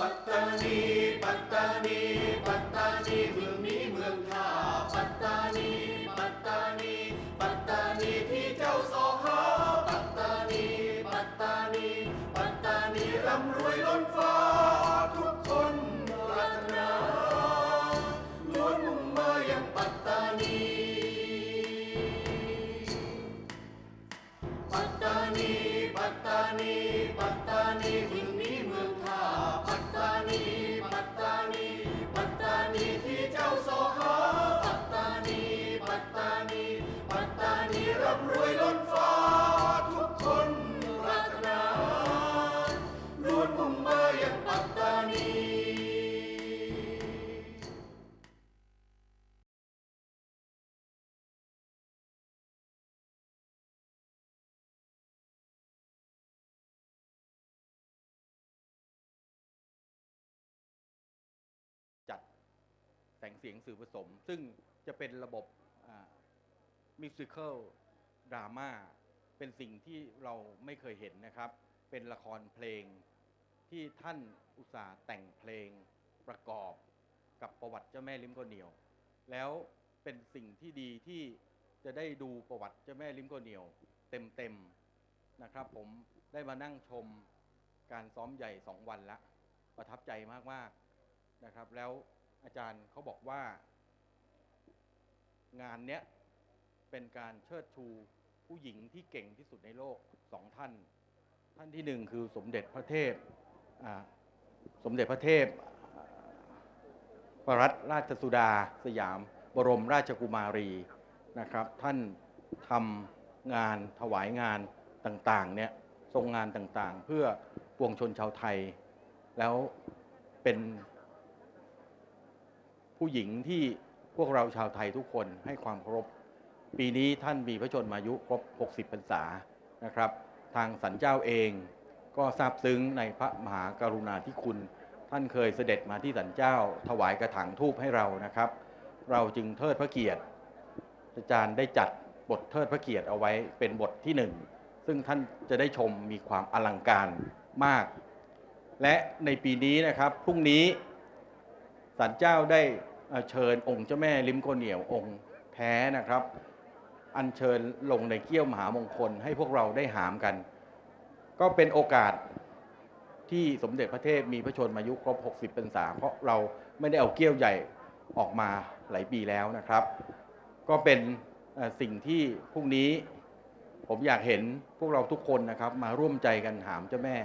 ปัตตานี ปัตตานี ปัตตานีเมืองนี้เมืองข้าปัตตานี เสียงสื่อผสม ซึ่งจะเป็นระบบมิวสิควลดราม่าเป็นสิ่งที่เราไม่เคยเห็นนะครับ เป็นละครเพลงที่ท่านอุตสาห์แต่งเพลงประกอบกับประวัติเจ้าแม่ลิ้มโกเหนียว แล้วเป็นสิ่งที่ดีที่จะได้ดูประวัติเจ้าแม่ลิ้มโกเหนียว เต็มๆนะครับ ผมได้มานั่งชมการซ้อมใหญ่สองวันละประทับใจมากๆนะครับ แล้ว อาจารย์เขาบอกว่า งานเนี้ยเป็นการเชิดชูผู้หญิงที่เก่งที่สุดในโลกสองท่าน ท่านที่หนึ่งคือสมเด็จพระเทพสมเด็จพระเทพปรัตราชสุดาสยาม บรมราชกุมารีนะครับ ท่านทำงานถวายงานต่างๆเนี่ยทรงงานต่างๆ เพื่อปวงชนชาวไทย แล้วเป็น ผู้หญิงที่พวกเราชาวไทยทุกคนให้ความเคารพ ปีนี้ท่านมีพระชนมายุครบ 60 พรรษานะครับ ทางสันเจ้าเองก็ซาบซึ้งในพระมหากรุณาธิคุณ ท่านเคยเสด็จมาที่สันเจ้า ถวายกระถางทูปให้เรานะครับ เราจึงเทิดพระเกียรติ อาจารย์ได้จัดบทเทิดพระเกียรติเอาไว้เป็นบทที่หนึ่งซึ่งท่านจะได้ชมมีความอลังการมาก และในปีนี้นะครับพรุ่งนี้ศาลเจ้าได้ เชิญองค์เจ้าแม่ลิ้มโกเหนียวองค์แท้นะครับ อัญเชิญลงในเกี้ยวมหามงคลให้พวกเราได้หามกัน ก็เป็นโอกาสที่สมเด็จพระเทพมีพระชนมายุครบ 60พรรษาเพราะเราไม่ได้เอาเกี้ยวใหญ่ออกมาหลายปีแล้วนะครับ ก็เป็นสิ่งที่พรุ่งนี้ผมอยากเห็นพวกเราทุกคนนะครับมาร่วมใจกันหามเจ้าแม่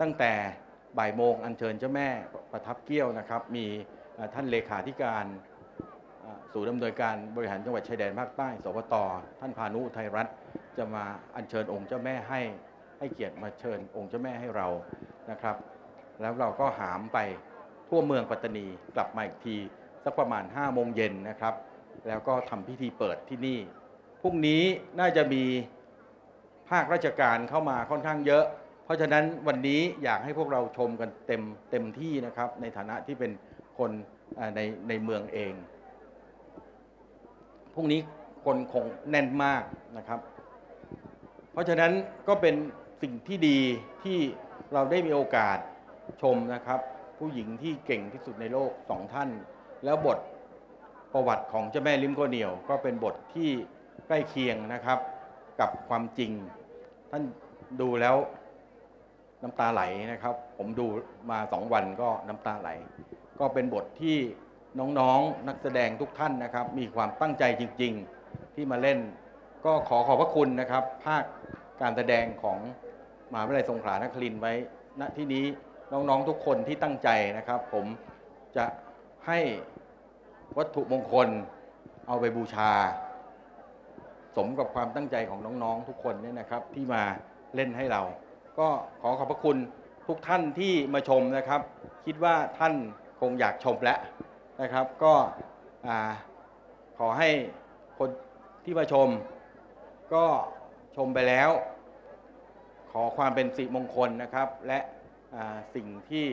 ตั้งแต่บ่ายโมงอัญเชิญเจ้าแม่ประทับเกี้ยวนะครับ มี ท่านเลขาธิการเอ่อศูนย์ดำเนินการบริหารจังหวัดชายแดนภาคใต้ สปต ท่านพานุไทยรัฐจะมาอัญเชิญองค์เจ้าแม่ให้ให้เกียรติมาเชิญองค์เจ้าแม่ให้เรานะครับ แล้วเราก็หามไปทั่วเมืองปัตตานีกลับมาอีกทีสักประมาณ5โมงเย็นนะครับ แล้วก็ทำพิธีเปิดที่นี่พรุ่งนี้น่าจะมีภาคราชการเข้ามาค่อนข้างเยอะ เพราะฉะนั้นวันนี้อยากให้พวกเราชมกันเต็มเต็มที่นะครับ ในฐานะที่เป็น คนในในเมืองเองพรุ่งนี้คนคงแน่นมากนะครับ เพราะฉะนั้นก็เป็นสิ่งที่ดีที่เราได้มีโอกาสชมนะครับ ผู้หญิงที่เก่งที่สุดในโลกสองท่าน แล้วบทประวัติของเจ้าแม่ลิมโกเหนียวก็เป็นบทที่ใกล้เคียงนะครับ กับความจริง ท่านดูแล้วน้ำตาไหลนะครับ ผมดูมาสองวันก็น้ำตาไหล ก็เป็นบทที่น้องๆนนักแสดงทุกท่านนะครับ มีความตั้งใจจริง ๆที่มาเล่น ก็ขอขอบพระคุณนะครับ ภาคการแสดงของมหาวิทยาลัยสงขลานครินไว้ณที่นี้น้องๆทุกคนที่ตั้งใจนะครับ ผมจะให้วัตถุมงคลเอาไปบูชา สมกับความตั้งใจของน้องๆทุกคนเนี่ยนะครับที่มาเล่นให้เรา ก็ขอขอบพระคุณทุกท่านที่มาชมนะครับ คิดว่าท่าน คงอยากชมแล้วนะครับ ก็ขอให้คนที่มาชม ก็ชมไปแล้ว ขอความเป็นสิริมงคลนะครับ และสิ่งที่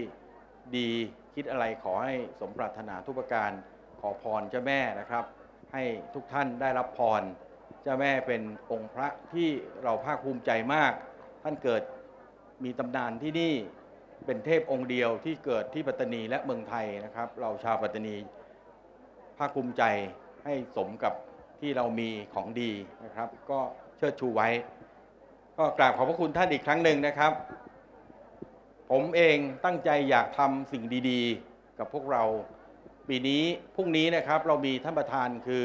ดีคิดอะไรขอให้สมปรารถนาทุกประการขอพรเจ้าแม่นะครับ ให้ทุกท่านได้รับพรเจ้าแม่เป็นองค์พระที่เราภาคภูมิใจมาก ท่านเกิดมีตำนานที่นี่ เป็นเทพองค์เดียวที่เกิดที่ปัตตานีและเมืองไทยนะครับ เราชาวปัตตานีภาคภูมิใจให้สมกับที่เรามีของดีนะครับ ก็เชิดชูไว้ ก็กราบขอบพระคุณท่านอีกครั้งหนึ่งนะครับ ผมเองตั้งใจอยากทำสิ่งดีๆ กับพวกเรา ปีนี้พรุ่งนี้นะครับเรามีท่านประธานคือ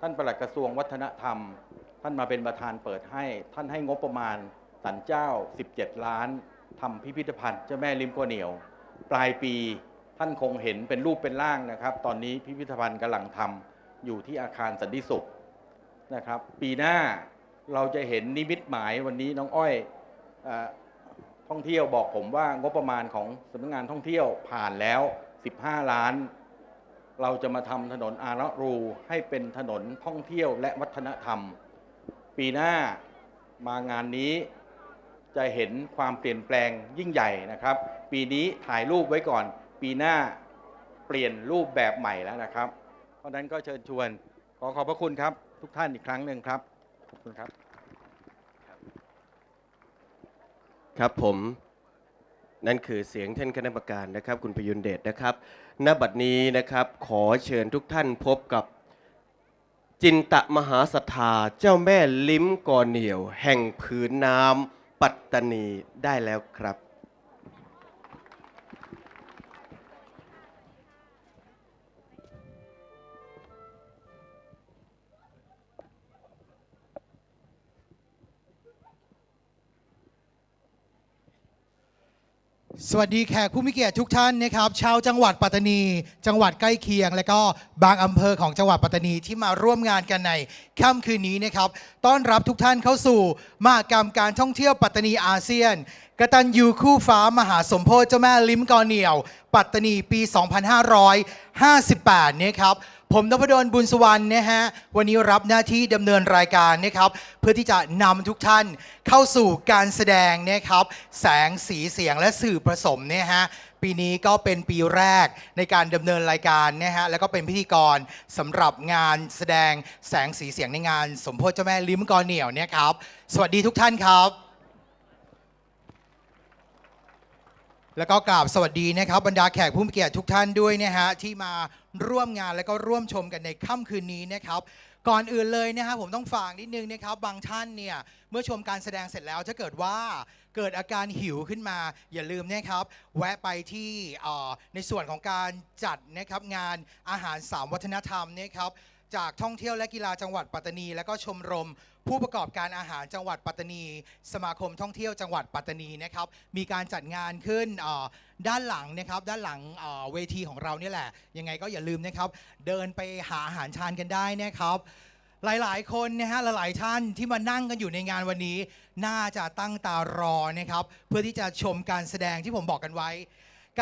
ท่านปลัดกระทรวงวัฒนธรรม ท่านมาเป็นประธานเปิดให้ ท่านให้งบประมาณสันเจ้า 17 ล้าน ทำพิพิธภัณฑ์เจ้าแม่ลิมโกเหนียว ปลายปีท่านคงเห็นเป็นรูปเป็นร่างนะครับ ตอนนี้พิพิธภัณฑ์กำลังทำอยู่ที่อาคารสันติสุขนะครับ ปีหน้าเราจะเห็นนิมิตหมายวันนี้น้องอ้อยอท่องเที่ยวบอกผมว่างบประมาณของสำนักงานท่องเที่ยวผ่านแล้ว 15 ล้าน เราจะมาทำถนนอาระรูให้เป็นถนนท่องเที่ยวและวัฒนธรรม ปีหน้ามางานนี้ จะเห็นความเปลี่ยนแปลงยิ่งใหญ่นะครับ ปีนี้ถ่ายรูปไว้ก่อน ปีหน้าเปลี่ยนรูปแบบใหม่แล้วนะครับ เพราะนั้นก็เชิญชวน ขอขอบพระคุณครับ ทุกท่านอีกครั้งหนึ่งครับ ขอบคุณครับ ครับผมนั่นคือเสียงท่านคณะกรรมการนะครับ คุณปยุนเดชนะครับณบัดนี้นะครับขอเชิญทุกท่านพบกับจินตมหาศรัทธาเจ้าแม่ลิ้มกอเหนียว แห่งผืนน้ำ ปัตตานีได้แล้วครับ สวัสดีแขกผู้มีเกียรติทุกท่านนะครับชาวจังหวัดปัตตานี จังหวัดใกล้เคียง และก็บางอำเภอของจังหวัดปัตตานีที่มาร่วมงานกันในค่ำคืนนี้นะครับต้อนรับทุกท่านเข้าสู่มหกรรมการท่องเที่ยวปัตตานีอาเซียนกตัญญูคู่ฟ้ามหาสมโพธิเจ้าแม่ลิ้มกอเหนียว ปัตตานีปี 2558นะครับ ผมนพดลบุญสุวรรณนะฮะวันนี้รับหน้าที่ดำเนินรายการนะครับ เพื่อที่จะนำทุกท่านเข้าสู่การแสดงนะครับ แสงสีเสียงและสื่อผสมเนี่ยฮะปีนี้ก็เป็นปีแรกในการดำเนินรายการนะฮะแล้วก็เป็นพิธีกรสำหรับงานแสดงแสงสีเสียงในงาน สมโพธิเจ้าแม่ลิ้มกอเหนียวเนี่ยครับ สวัสดีทุกท่านครับ แล้วก็กราบสวัสดีนะครับบรรดาแขกผู้มีเกียรติทุกท่านด้วยนะฮะที่มา ร่วมงานและก็ร่วมชมกันในค่ำคืนนี้นะครับ ก่อนอื่นเลยนะครับผมต้องฝากนิดนึงนะครับ บางท่านเนี่ยเมื่อชมการแสดงเสร็จแล้วถ้าเกิดว่าเกิดอาการหิวขึ้นมาอย่าลืมนะครับ แวะไปที่ในส่วนของการจัดนะครับงานอาหารสามวัฒนธรรมนะครับ จากท่องเที่ยวและกีฬาจังหวัดปัตตานี และก็ชมรม ผู้ประกอบการอาหารจังหวัดปัตตานี สมาคมท่องเที่ยวจังหวัดปัตตานีนะครับมีการจัดงานขึ้นด้านหลังนะครับด้านหลังเวทีของเราเนี่ยแหละยังไงก็อย่าลืมนะครับ เดินไปหาอาหารทานกันได้นะครับหลายๆ คนนะฮะหลายๆท่านที่มานั่งกันอยู่ในงานวันนี้ น่าจะตั้งตารอนะครับ เพื่อที่จะชมการแสดงที่ผมบอกกันไว้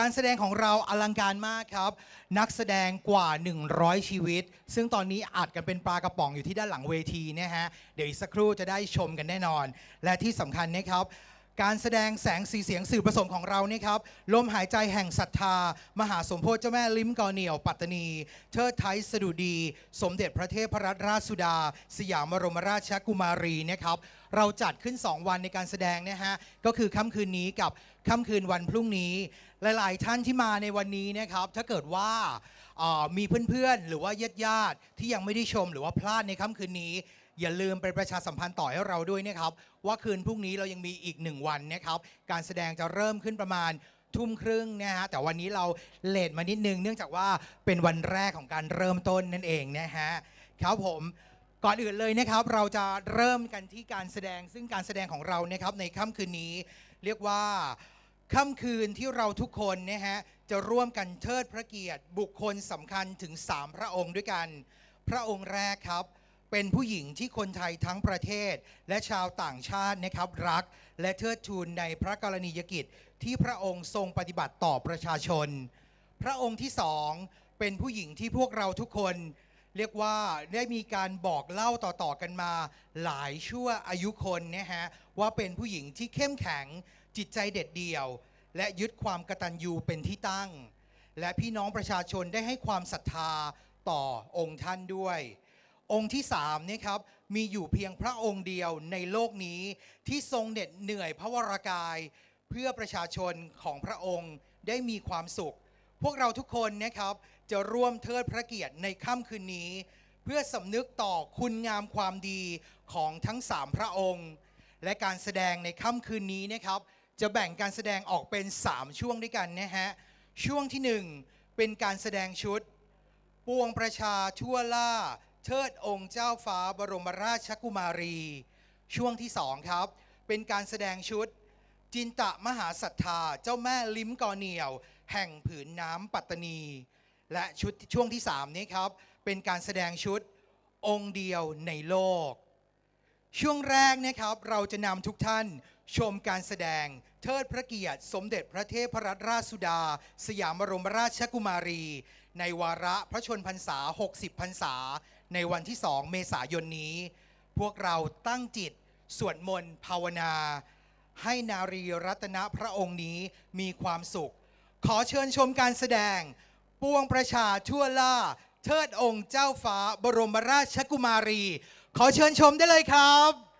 การแสดงของเราอลังการมากครับ นักแสดงกว่า 100 ชีวิต ซึ่งตอนนี้อัดกันเป็นปลากระป๋องอยู่ที่ด้านหลังเวทีนะฮะเดี๋ยวอีกสักครู่จะได้ชมกันแน่นอน และที่สำคัญนะครับการแสดงแสงสีเสียงสื่อผสมของเรานี่ครับลมหายใจแห่งศรัทธา มหาสมโพธิเจ้าแม่ลิ้มกอเหนียว ปัตตานี เทิดไทยสดุดี สมเด็จพระเทพรัตนราชสุดา สยามบรมราชกุมารีนะครับเราจัดขึ้น 2 วันในการแสดงนะฮะก็คือค่ำคืนนี้กับค่ำคืนวันพรุ่งนี้ หลาย ๆ ท่านที่มาในวันนี้นะครับ ถ้าเกิดว่ามีเพื่อน ๆ หรือว่าญาติ ๆ ที่ยังไม่ได้ชมหรือว่าพลาดในค่ำคืนนี้ อย่าลืมไปประชาสัมพันธ์ต่อให้เราด้วยนะครับ ว่าคืนพรุ่งนี้เรายังมีอีกหนึ่งวันนะครับ การแสดงจะเริ่มขึ้นประมาณทุ่มครึ่งนะฮะแต่วันนี้เราเลทมานิดนึง เนื่องจากว่าเป็นวันแรกของการเริ่มต้นนั่นเองนะฮะครับผมก่อนอื่นเลยนะครับ เราจะเริ่มกันที่การแสดงซึ่งการแสดงของเรานะครับในค่ำคืนนี้ เรียกว่า ค่ำคืนที่เราทุกคนนะฮะจะร่วมกันเทิดพระเกียรติบุคคลสำคัญถึง 3 พระองค์ด้วยกัน พระองค์แรกครับ เป็นผู้หญิงที่คนไทยทั้งประเทศ และชาวต่างชาตินะครับรัก และเทิดทูนในพระกรณียกิจที่พระองค์ทรงปฏิบัติต่อประชาชน พระองค์ที่สองเป็นผู้หญิงที่พวกเราทุกคน เรียกว่าได้มีการบอกเล่าต่อๆกันมา หลายชั่วอายุคนนะฮะว่าเป็นผู้หญิงที่เข้มแข็ง จิตใจเด็ดเดี่ยว และยึดความกตัญญูเป็นที่ตั้ง และพี่น้องประชาชนได้ให้ความศรัทธาต่อองค์ท่านด้วย องค์ที่สามเนี่ยครับมีอยู่เพียงพระองค์เดียวในโลกนี้ที่ทรงเหน็ดเหนื่อยพระวรากาย เพื่อประชาชนของพระองค์ได้มีความสุข พวกเราทุกคนนะครับจะร่วมเทิดพระเกียรติในค่ำคืนนี้ เพื่อสำนึกต่อคุณงามความดีของทั้งสามพระองค์ และการแสดงในค่ำคืนนี้นะครับ จะแบ่งการแสดงออกเป็น 3 ช่วงด้วยกันนะฮะ ช่วงที่ 1 เป็นการแสดงชุด ปวงประชาทั่วล่า เทิดองค์เจ้าฟ้าบรมราชกุมารี ช่วงที่ 2 ครับ เป็นการแสดงชุด จินตะมหาศรัทธาเจ้าแม่ลิ้มกอเหนียว แห่งผืนน้ำปัตตานี และชุดช่วงที่ 3 นี้ครับ เป็นการแสดงชุดองค์เดียวในโลก ช่วงแรกนะครับเราจะนำทุกท่าน ชมการแสดง เทิดพระเกียรติ สมเด็จพระเทพรัตนราชสุดา สยามบรมราชกุมารี ในวาระพระชนพรรษา 60 พรรษา ในวันที่ 2 เมษายนนี้ พวกเราตั้งจิต สวดมนต์ภาวนา ให้นารีรัตนพระองค์นี้มีความสุข ขอเชิญชมการแสดง ปวงประชาทั่วล่า เทิดองค์เจ้าฟ้าบรมราชกุมารี ขอเชิญชมได้เลยครับ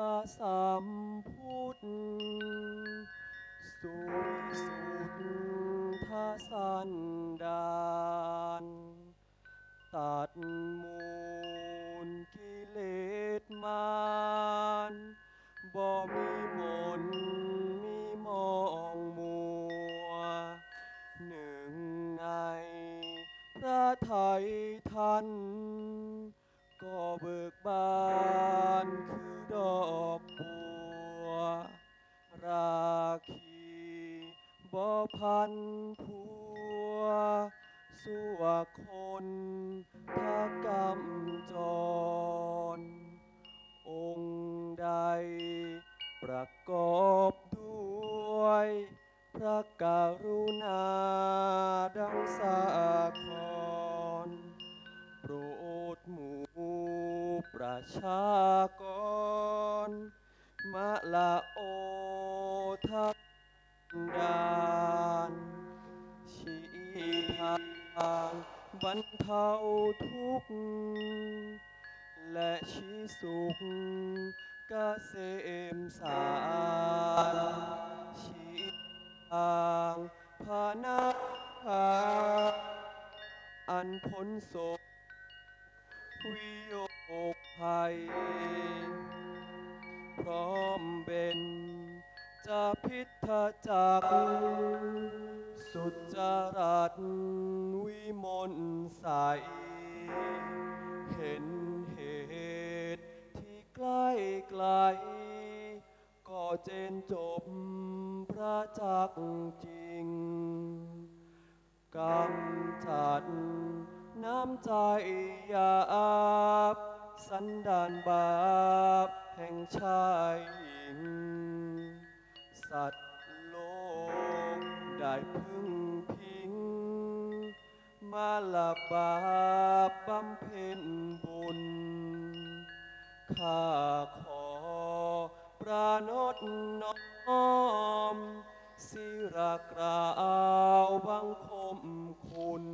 ระสัมพุทธสุสุทธสันดานตัดมูลกิเลสมารบ่มีมนมีมองมัว หนึ่งในพระไทยท่านก็เบิกบานคือ อกบัว ราคีบ่พันผัว สัวคนทกรรมจร องค์ใด ประกอบด้วย พระกรุณาดังสาคร ประชากร มะละโอทักดานชีทางบรรเทาทุกข์ และชีสุขเกษมสารชีทางพานาพาอันพ้นโศกวิโย ภัย พร้อมเป็นจะพิทจักสุจรัสวิมลใส เห็นเหตุที่ใกล้ไกล ก็เจนจบพระจักจริงกำจัดน้ำใจหยาบ สันดานบาปแห่งชายหญิง สัตว์โลกได้พึ่งพิง มาละบาปบำเพ็ญบุญ ข้าขอประนดน้อมศิรากราวบังคมคุณ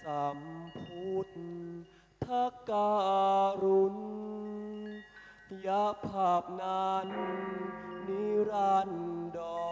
สัมพุทธ การุณยาภาพนั้นนิรันดร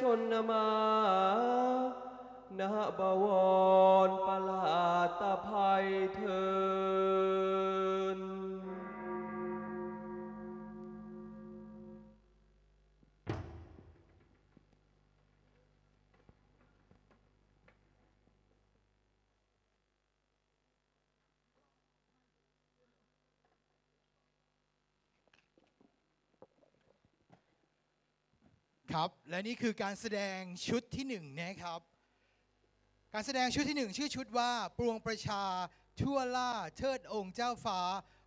ชนมาณบวรประหลาดภัยเธอ ครับ และนี่คือการแสดงชุดที่หนึ่งนะครับ การแสดงชุดที่หนึ่งชื่อชุดว่าปวงประชาทั่วล่าเทิดองค์เจ้าฟ้า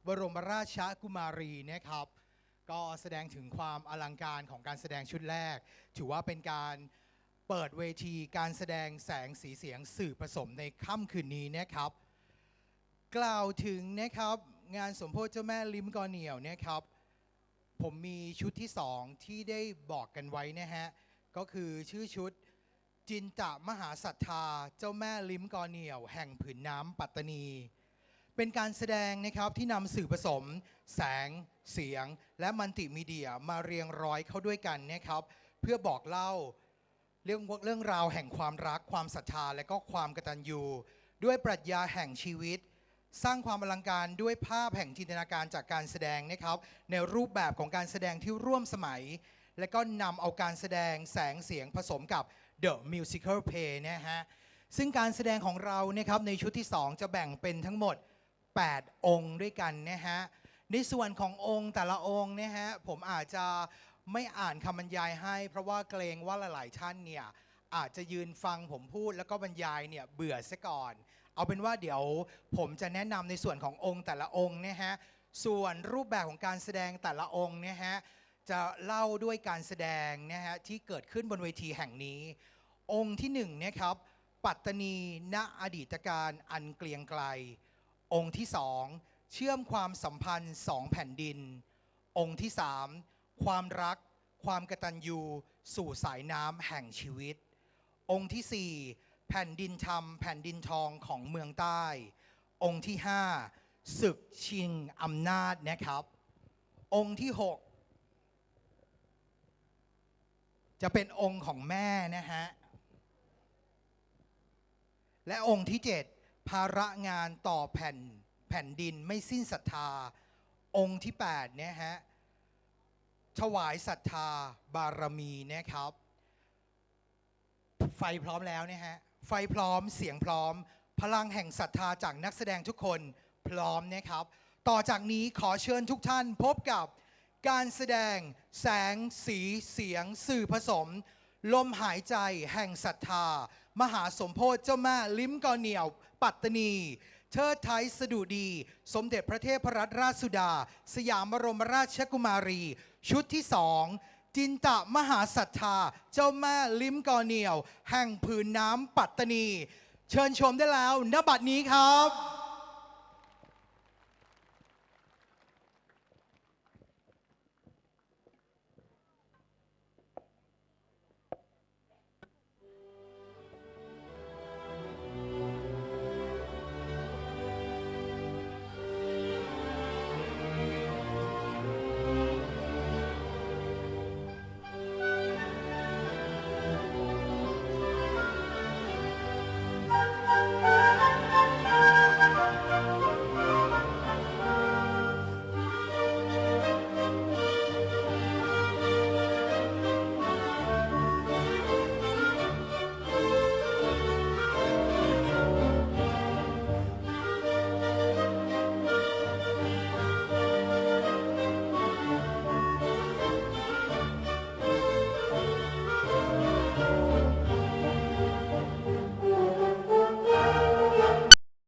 บรมราชกุมารีนะครับ ก็แสดงถึงความอลังการของการแสดงชุดแรก ถือว่าเป็นการเปิดเวทีการแสดงแสงสีเสียงสื่อผสมในค่ำคืนนี้นะครับ กล่าวถึงนะครับงานสมโพธิเจ้าแม่ลิมกอเหนียวนะครับ ผมมีชุดที่สองที่ได้บอกกันไว้นะฮะ ก็คือชื่อชุดจินตะมหาศรัทธา เจ้าแม่ลิ้มกอเหนียว แห่งผืนน้ำปัตตานี เป็นการแสดงนะครับที่นำสื่อผสม แสง เสียง และมัลติมีเดียมาเรียงร้อยเข้าด้วยกันนะครับ เพื่อบอกเล่าเรื่องเรื่องราวแห่งความรักความศรัทธาและก็ความกตัญญูด้วยปรัชญาแห่งชีวิต สร้างความอลังการด้วยภาพแห่งจินตนาการจากการแสดงนะครับ ในรูปแบบของการแสดงที่ร่วมสมัย และก็นำเอาการแสดงแสงเสียงผสมกับ The Musical Play นะฮะซึ่งการแสดงของเรานะครับในชุดที่ 2 จะแบ่งเป็นทั้งหมด 8 องค์ด้วยกันนะฮะในส่วนขององค์แต่ละองค์นะฮะผมอาจจะไม่อ่านคำบรรยายให้ เพราะว่าเกรงว่าหลาย ๆ ท่านเนี่ยอาจจะยืนฟังผมพูดแล้วก็บรรยายเนี่ยเบื่อซะก่อน เอาเป็นว่าเดี๋ยวผมจะแนะนำในส่วนขององค์แต่ละองค์นะฮะส่วนรูปแบบของการแสดงแต่ละองค์นะฮะจะเล่าด้วยการแสดงนะฮะที่เกิดขึ้นบนเวทีแห่งนี้ องค์ที่หนึ่งนะครับปัตตานีณอดีตการอันเกลียงไกล องค์ที่สองเชื่อมความสัมพันธ์สองแผ่นดิน องค์ที่สามความรัก ความกตัญญูสู่สายน้ำแห่งชีวิต องค์ที่4 แผ่นดินธรรม แผ่นดินทองของเมืองใต้ องค์ที่ 5 ศึกชิงอำนาจนะครับ องค์ที่ 6 จะเป็นองค์ของแม่นะฮะ และองค์ที่ 7 ภาระงานต่อแผ่นแผ่นดินไม่สิ้นศรัทธา องค์ที่8เนี่ยฮะถวายศรัทธาบารมีนะครับ ไฟพร้อมแล้วนะฮะ ไฟพร้อมเสียงพร้อม พลังแห่งศรัทธาจากนักแสดงทุกคนพร้อมนะครับ ต่อจากนี้ขอเชิญทุกท่านพบกับการแสดงแสงสีเสียงสื่อผสม ลมหายใจแห่งศรัทธา มหาสมโพธิเจ้าแม่ลิ้มกอเหนียว ปัตตานีเทิดไทยสดุดี สมเด็จพระเทพรัตนราชสุดา สยามบรมราชกุมารี ชุดที่สอง จินตะมหาศรัทธา เจ้าแม่ลิ้มกอเหนียว แห่งผืนน้ำปัตตานี เชิญชมได้แล้วณบัดนี้ครับ